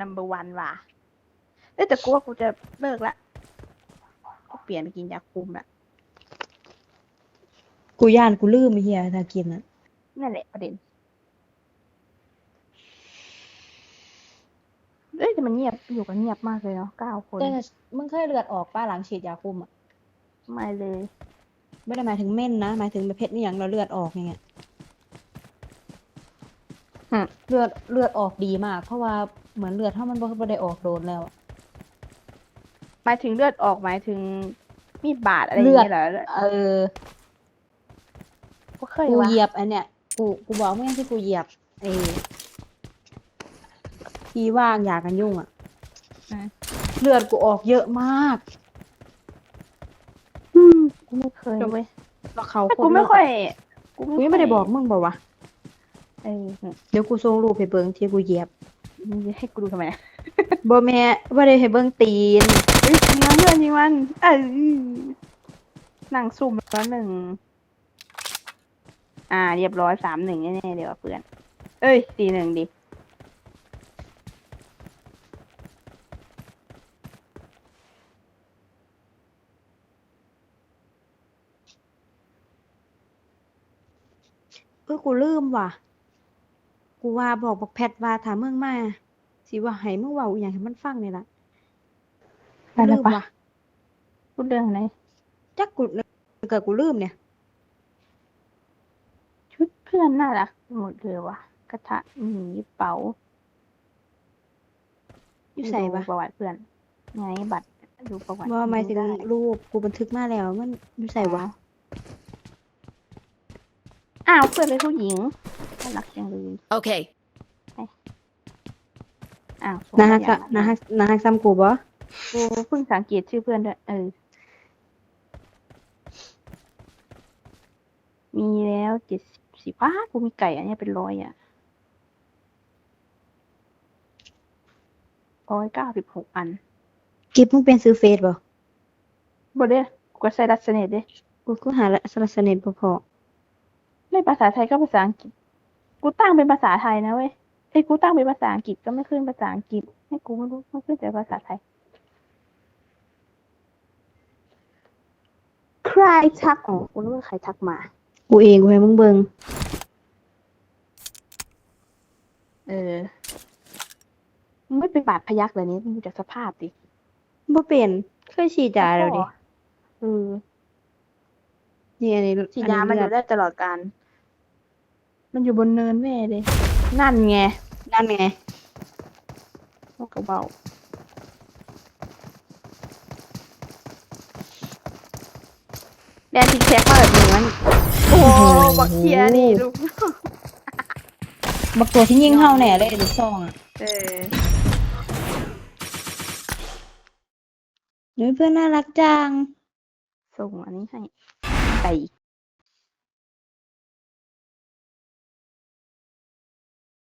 number one ว่ะเอ้ยแต่กูว่ากูจะเลิกละกูเปลี่ยนไปกินยาคุมละกูย่านกูลืมไอ้เหี้ยถ้ากินอะนั่นแหละประเด็นเอ้ยแต่มันเงียบอยู่กันเงียบมากเลยเนาะเก้าคนแต่มึงเคยเลือดออกป้าหลังฉีดยาคุมอะไม่เลย ไม่ได้หมายถึงเม่นนะหมายถึงประเภทนี่อย่างเราเลือดออกอย่างเงี้ยหึเลือดเลือดออกดีมาก เพราะว่า เหมือนเลือดถ้ามันบ่บ่ได้ออกโดนแล้วอะหมายถึงเลือดออกหมายถึงมีดบาดอะไรอย่างเงี้ยเหรอเออก็เคยกูว่ะเหยียบอันเนี้ยกูกูบอกเมื่อกี้ที่กูเหยียบไอ้ที่ว่างยากันยุ่งอะอืมเลือดกูออกเยอะมากอืมกูไม่เคยเว้ยแล้วเขาแต่โตรกูไม่ค่อยกูกูยังไม่ได้บอกมึงบอกว่า เออเดี๋ยวกูส่งรูปให้เบิ่งที่กูเหยียบมึงจะให้กูดูทำไมอะ บ่แม่บ่ได้ให้เบิ่งตีนเฮ้ยจริงมันเพื่อนจริงมันเออนั่งซุ่มแล้วหนึ่ง อ่า เรียบร้อยสามหนึ่งแน่ๆเดี๋ยวเพื่อน เอ้ยสี่หนึ่งดิ เออกูลืมว่ะ กูว่าบอกบอกแพทว่าถ้ามึงมาสิว่าให้มึงเว้าอหย่างให้มันฟังนี่ล่ะไปแล้วลืมปะว่ะพูดเรื่องอะไรจักกูเกิดกูลืมเนี่ย ชุดเพื่อนน่ารักหมดเลยว่ะกระทะหมีเป๋าอยู่ใส่ดูปะประวัติเพื่อนไงบัตรดูประวัติบ่หมายถึงดูได้รูปกูบันทึกมาแล้ว มันอยู่ใส่วะ อ้าวเพื่อนเป็นผู้หญิงน่ารักจังเลย Okay. อ้าวส่งนะฮักมกะยังนะฮักนะฮักซ้ำกูบ่กูเพิ่งสังเกตชื่อเพื่อนด้วยเออ มีแล้วเจ็ดสิบว้ากูมีไก่อันเนี้ยเป็นร้อยอะร้อยเก้าสิบหกอันกิฟมึงเป็นซื้อเฟซบ่บเด้กูก็ใส่รัสเนตเด้กูก็หาสารสเน็ตบ่พอ ไม่ภาษาไทยก็ภาษาอังกฤษ กูตั้งเป็นภาษาไทยนะเว้ยเอ้ยกูตั้งเป็นภาษาอังกฤษก็ไม่ขึ้นภาษาอังกฤษ ให้กูไม่รู้มันขึ้นแต่ภาษาไทย ใครทักอ๋อกูรู้ว่าใครทักมา กูเองกูให้มึงเบิ่งเออมึงไม่เป็นบาดพยักเลยนี่มึงดูจากสภาพดิบ่เป็นเคยฉีดยาแล้วดิเออนี่อันนี้ฉีดยามันอเลืยู่ได้ตลอดการ มันอยู่บนเนินแม่เลยนั่นไง นั่นไงพวกกระเบาแดนทิกแท็กมาแบบนี้มันโอ้โหบักเคียนี่ลูก บักตัวที่ยิงเฮาแน่เลยลูกซองอะเออเฮ้ยเพื่อนน่ารักจัง ส่งอันนี้ให้ไก่อีก